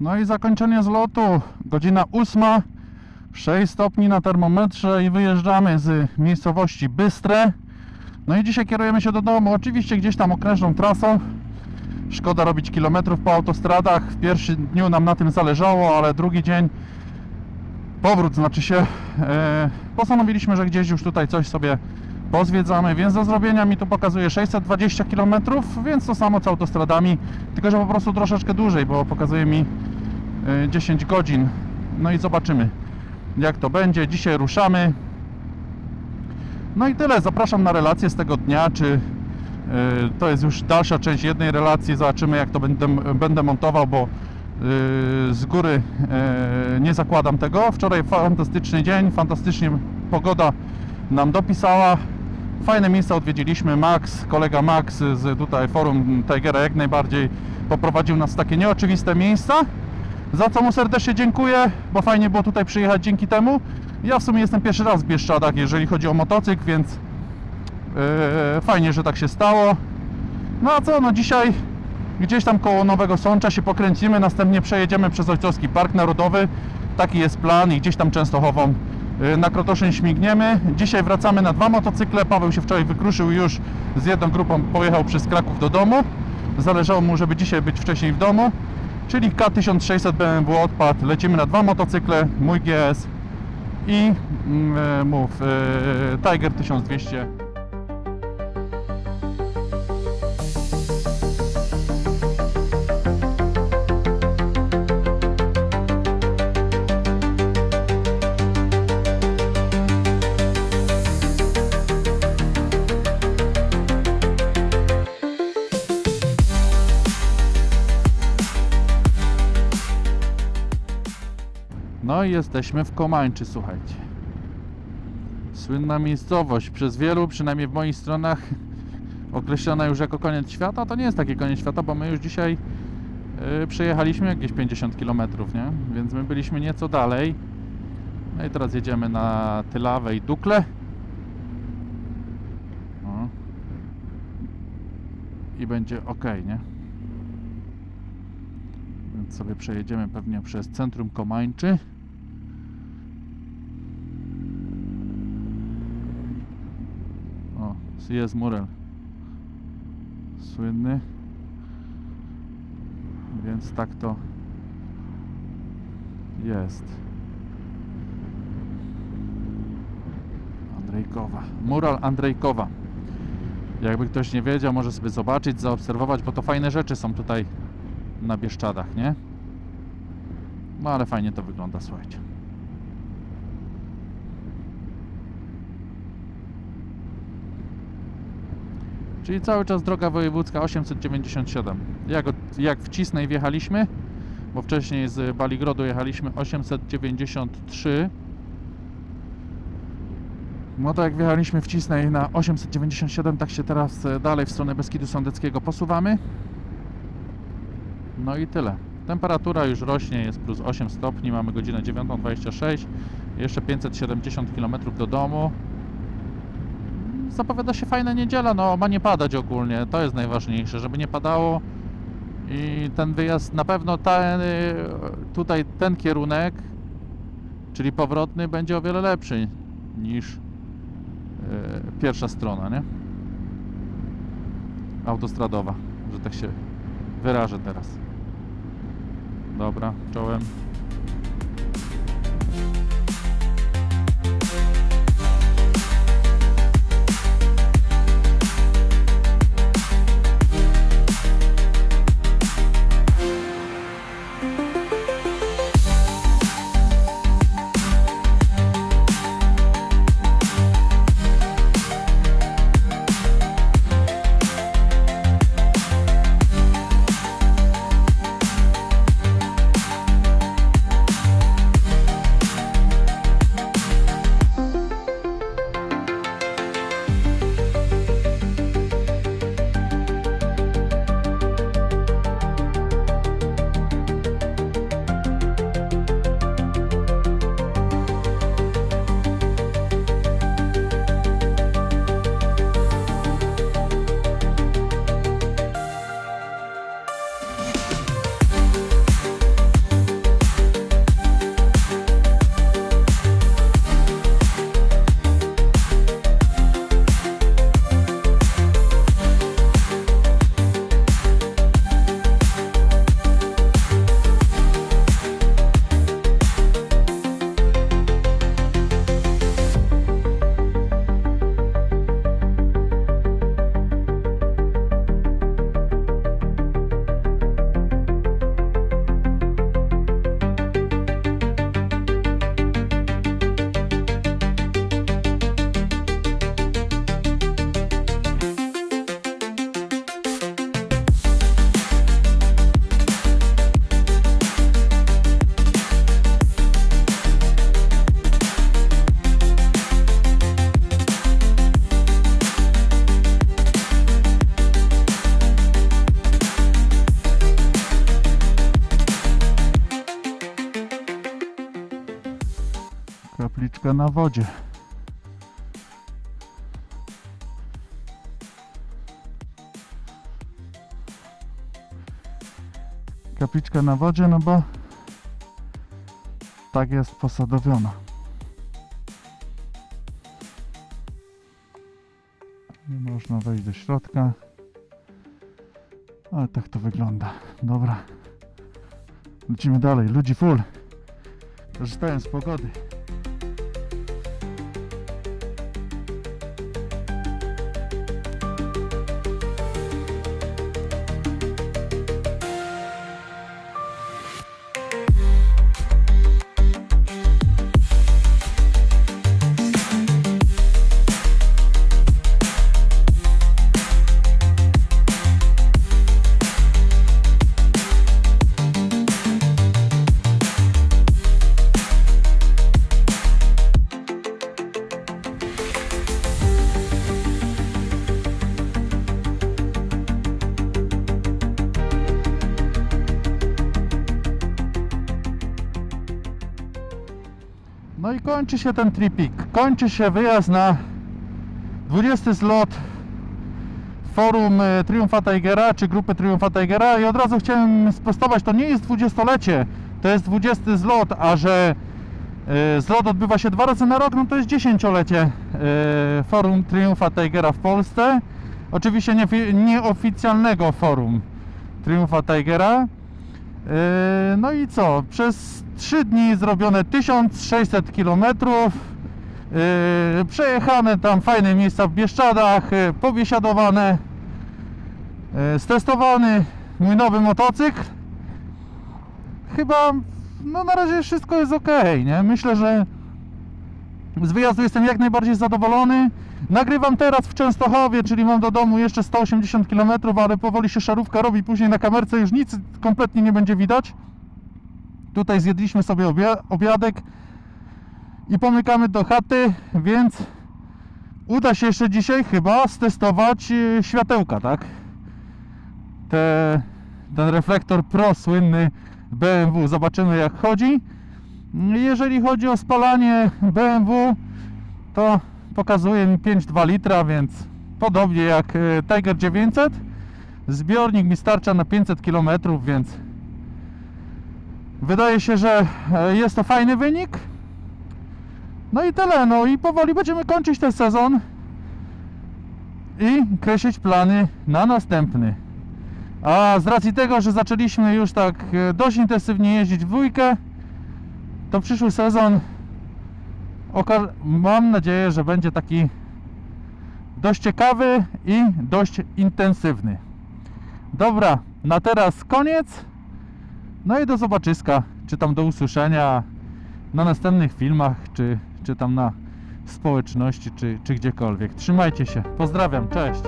No i zakończenie zlotu. Godzina 8. 6 stopni na termometrze i wyjeżdżamy z miejscowości Bystre. No i dzisiaj kierujemy się do domu. Oczywiście gdzieś tam okrężną trasą. Szkoda robić kilometrów po autostradach. W pierwszym dniu nam na tym zależało, ale drugi dzień powrót znaczy się. E, postanowiliśmy, że gdzieś już tutaj coś sobie pozwiedzamy, więc do zrobienia mi tu pokazuje 620 km, więc to samo co autostradami, tylko że po prostu troszeczkę dłużej, bo pokazuje mi 10 godzin. No i zobaczymy jak to będzie. Dzisiaj ruszamy. No i tyle. Zapraszam na relację z tego dnia, czy e, to jest już dalsza część jednej relacji. Zobaczymy jak to będę, będę montował, bo e, z góry nie zakładam tego. Wczoraj fantastyczny dzień, fantastycznie pogoda nam dopisała. Fajne miejsca odwiedziliśmy. Max, kolega Max z tutaj forum Tigera jak najbardziej poprowadził nas w takie nieoczywiste miejsca. Za co mu serdecznie dziękuję, bo fajnie było tutaj przyjechać dzięki temu. Ja w sumie jestem pierwszy raz w Bieszczadach, jeżeli chodzi o motocykl, więc yy, fajnie, że tak się stało. No a co, no dzisiaj gdzieś tam koło Nowego Sącza się pokręcimy, następnie przejedziemy przez Ojcowski Park Narodowy. Taki jest plan i gdzieś tam Częstochową yy, na Krotoszyn śmigniemy. Dzisiaj wracamy na dwa motocykle. Paweł się wczoraj wykruszył już z jedną grupą, pojechał przez Kraków do domu. Zależało mu, żeby dzisiaj być wcześniej w domu. Czyli K1600 BMW odpad. Lecimy na dwa motocykle, mój GS i mm, e, mów e, Tiger 1200. No i jesteśmy w Komańczy, słuchajcie. Słynna miejscowość, przez wielu, przynajmniej w moich stronach, określona już jako koniec świata. To nie jest taki koniec świata, bo my już dzisiaj yy, przejechaliśmy jakieś 50 km, nie? Więc my byliśmy nieco dalej. No i teraz jedziemy na Tylawę i Dukle. O. I będzie ok, nie? Więc sobie przejedziemy pewnie przez centrum Komańczy. O, jest Murel. Słynny. Więc tak to jest. Andrzejkowa. Mural Andrzejkowa. Jakby ktoś nie wiedział, może sobie zobaczyć, zaobserwować, bo to fajne rzeczy są tutaj na Bieszczadach, nie? No ale fajnie to wygląda, słuchajcie. Czyli cały czas droga wojewódzka 897. Jak, jak w Cisnej wjechaliśmy, bo wcześniej z Baligrodu jechaliśmy 893. No to jak wjechaliśmy w Cisnej na 897, tak się teraz e, dalej w stronę Beskidu Sądeckiego posuwamy. No i tyle. Temperatura już rośnie, jest plus 8 stopni, mamy godzinę 9.26, jeszcze 570 km do domu. Zapowiada się fajna niedziela, no ma nie padać ogólnie, to jest najważniejsze, żeby nie padało i ten wyjazd na pewno ten, y, tutaj ten kierunek, czyli powrotny, będzie o wiele lepszy niż y, pierwsza strona, nie? Autostradowa, że tak się wyrażę teraz. Dobra, czołem. Na wodzie. Kapliczka na wodzie, no bo tak jest posadowiona. Nie można wejść do środka. Ale tak to wygląda. Dobra. Lecimy dalej. Ludzi full. Korzystają z pogody. No i kończy się ten tripik. Kończy się wyjazd na 20 zlot forum e, Triumfa Tigera, czy grupy Triumfa Tigera i od razu chciałem sprostować, to nie jest 20-lecie, to jest 20 zlot, a że e, zlot odbywa się dwa razy na rok, no to jest 10-lecie e, forum Triumfa Tigera w Polsce. Oczywiście nie, nieoficjalnego forum Triumfa Tigera. No i co? Przez 3 dni zrobione 1600 km. Yy, przejechane tam fajne miejsca w Bieszczadach, yy, pobiesiadowane, yy, stestowany mój nowy motocykl. Chyba, no na razie wszystko jest ok, nie? Myślę, że z wyjazdu jestem jak najbardziej zadowolony. Nagrywam teraz w Częstochowie, czyli mam do domu jeszcze 180 km, ale powoli się szarówka robi, później na kamerce już nic kompletnie nie będzie widać. Tutaj zjedliśmy sobie obia- obiadek i pomykamy do chaty, więc uda się jeszcze dzisiaj chyba stestować e, światełka, tak? Te, ten reflektor Pro słynny BMW, zobaczymy jak chodzi. Jeżeli chodzi o spalanie BMW, to pokazuje mi 5,2 litra, więc podobnie jak e, Tiger 900. Zbiornik mi starcza na 500 km, więc wydaje się, że e, jest to fajny wynik. No i tyle, no i powoli będziemy kończyć ten sezon i kreślić plany na następny. A z racji tego, że zaczęliśmy już tak e, dość intensywnie jeździć w dwójkę, to przyszły sezon mam nadzieję, że będzie taki dość ciekawy i dość intensywny. Dobra, na teraz koniec. No i do zobaczyska, czy tam do usłyszenia na następnych filmach, czy, czy tam na społeczności, czy, czy gdziekolwiek. Trzymajcie się. Pozdrawiam, cześć.